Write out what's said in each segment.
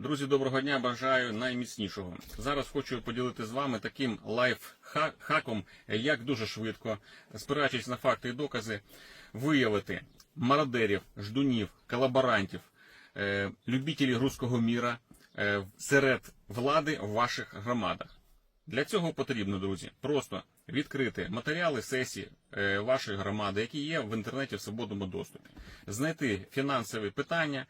Друзі, доброго дня! Бажаю найміцнішого. Зараз хочу поділити з вами таким лайфхаком, як дуже швидко, спираючись на факти і докази, виявити мародерів, ждунів, колаборантів, е, любителів руського міра е, серед влади в ваших громадах. Для цього потрібно, друзі, просто відкрити матеріали сесії е, вашої громади, які є в інтернеті в свободному доступі, знайти фінансові питання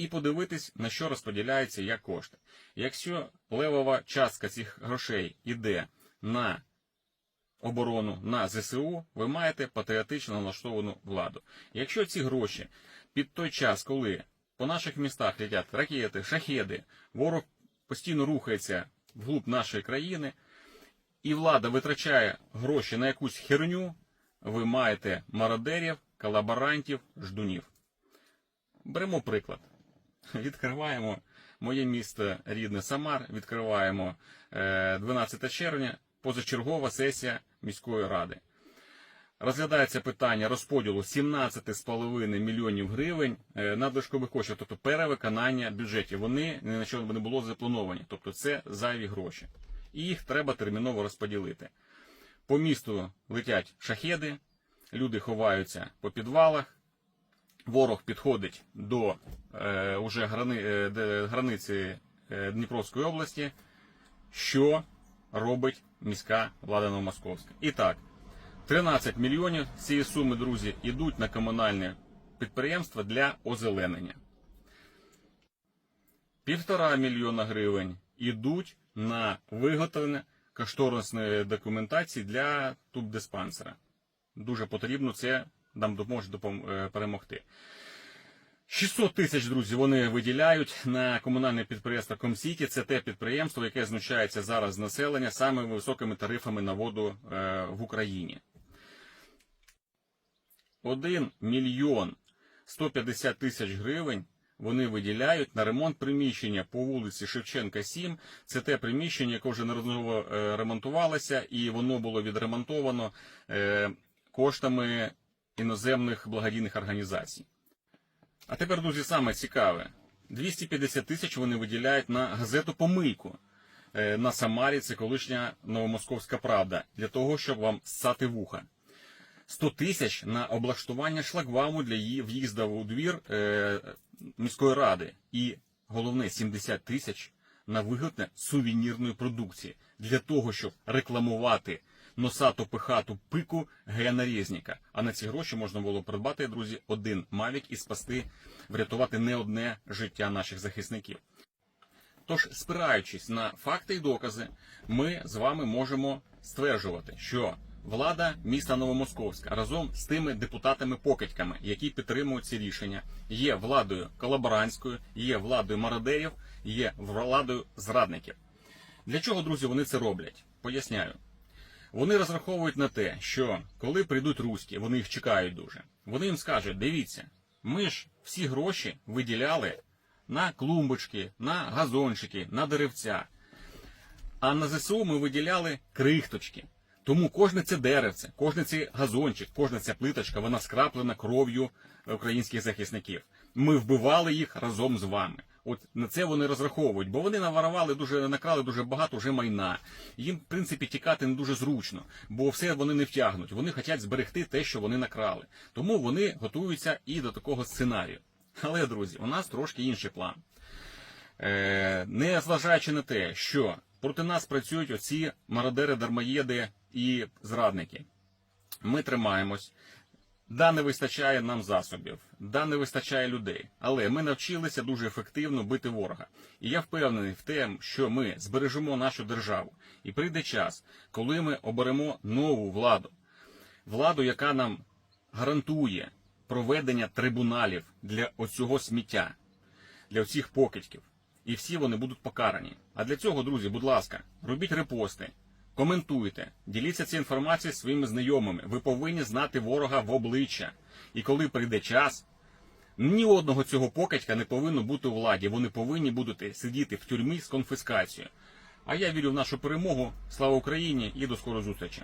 і подивитись, на що розподіляються як кошти. Якщо левова частка цих грошей йде на оборону, на ЗСУ, ви маєте патріотично налаштовану владу. Якщо ці гроші під той час, коли по наших містах летять ракети, шахеди, ворог постійно рухається вглуб нашої країни, і влада витрачає гроші на якусь херню, ви маєте мародерів, колаборантів, ждунів. Беремо приклад. Відкриваємо моє місто рідне Самар, відкриваємо е, 12 червня, позачергова сесія міської ради. Розглядається питання розподілу 17,5 мільйонів гривень е, надлишкових коштів, тобто перевиконання бюджетів. Вони ні на що не було заплановані, тобто це зайві гроші. І їх треба терміново розподілити. По місту летять шахеди, люди ховаються по підвалах, ворог підходить до е, уже грани, е, границі е, Дніпровської області, що робить міська влада Новомосковська. І так, 13 мільйонів цієї суми, друзі, йдуть на комунальне підприємство для озеленення. Півтора мільйона гривень йдуть на виготовлення кошторисної документації для тубдиспансера. Дуже потрібно це нам допоможе допом- е, перемогти. 600 тисяч, друзі, вони виділяють на комунальне підприємство Комсіті. Це те підприємство, яке знущається зараз з населення самими високими тарифами на воду е, в Україні. 1 мільйон 150 тисяч гривень вони виділяють на ремонт приміщення по вулиці Шевченка 7. Це те приміщення, яке вже неодноразово е, ремонтувалося, і воно було відремонтовано коштами іноземних благодійних організацій. А тепер, друзі, саме цікаве. 250 тисяч вони виділяють на газету Помийку. Е, На Самарі це колишня Новомосковська Правда, для того, щоб вам ссати вуха. 100 тисяч на облаштування шлагбауму для її в'їзду у двір е, міської ради. І головне 70 тисяч на виготовлення сувенірної продукції для того, щоб рекламувати носату пихату пику геонарєзника. А на ці гроші можна було придбати, друзі, один мавік і спасти, врятувати не одне життя наших захисників. Тож, спираючись на факти і докази, ми з вами можемо стверджувати, що влада міста Новомосковська разом з тими депутатами-покидьками, які підтримують ці рішення, є владою колаборантською, є владою мародерів, є владою зрадників. Для чого, друзі, вони це роблять? Поясняю. Вони розраховують на те, що коли прийдуть руські, вони їх чекають дуже. Вони їм скажуть: дивіться, ми ж всі гроші виділяли на клумбочки, на газончики, на деревця. А на ЗСУ ми виділяли крихточки. Тому кожне це деревце, кожне цей газончик, кожна ця плиточка, вона скраплена кров'ю українських захисників. Ми вбивали їх разом з вами. От на це вони розраховують, бо вони наворували дуже накрали дуже багато вже майна. Їм, в принципі, тікати не дуже зручно, бо все вони не втягнуть. Вони хочуть зберегти те, що вони накрали. Тому вони готуються і до такого сценарію. Але, друзі, у нас трошки інший план. Е, не зважаючи на те, що проти нас працюють оці мародери, дармоєди і зрадники. Ми тримаємось. Да, не вистачає нам засобів, да, не вистачає людей. Але ми навчилися дуже ефективно бити ворога. І я впевнений в те, що ми збережемо нашу державу. І прийде час, коли ми оберемо нову владу. Владу, яка нам гарантує проведення трибуналів для оцього сміття, для оцих покидьків. І всі вони будуть покарані. А для цього, друзі, будь ласка, робіть репости, коментуйте, діліться цією інформацією зі своїми знайомими. Ви повинні знати ворога в обличчя. І коли прийде час, ні одного цього покидька не повинно бути у владі. Вони повинні будуть сидіти в тюрмі з конфіскацією. А я вірю в нашу перемогу. Слава Україні і до скорої зустрічі!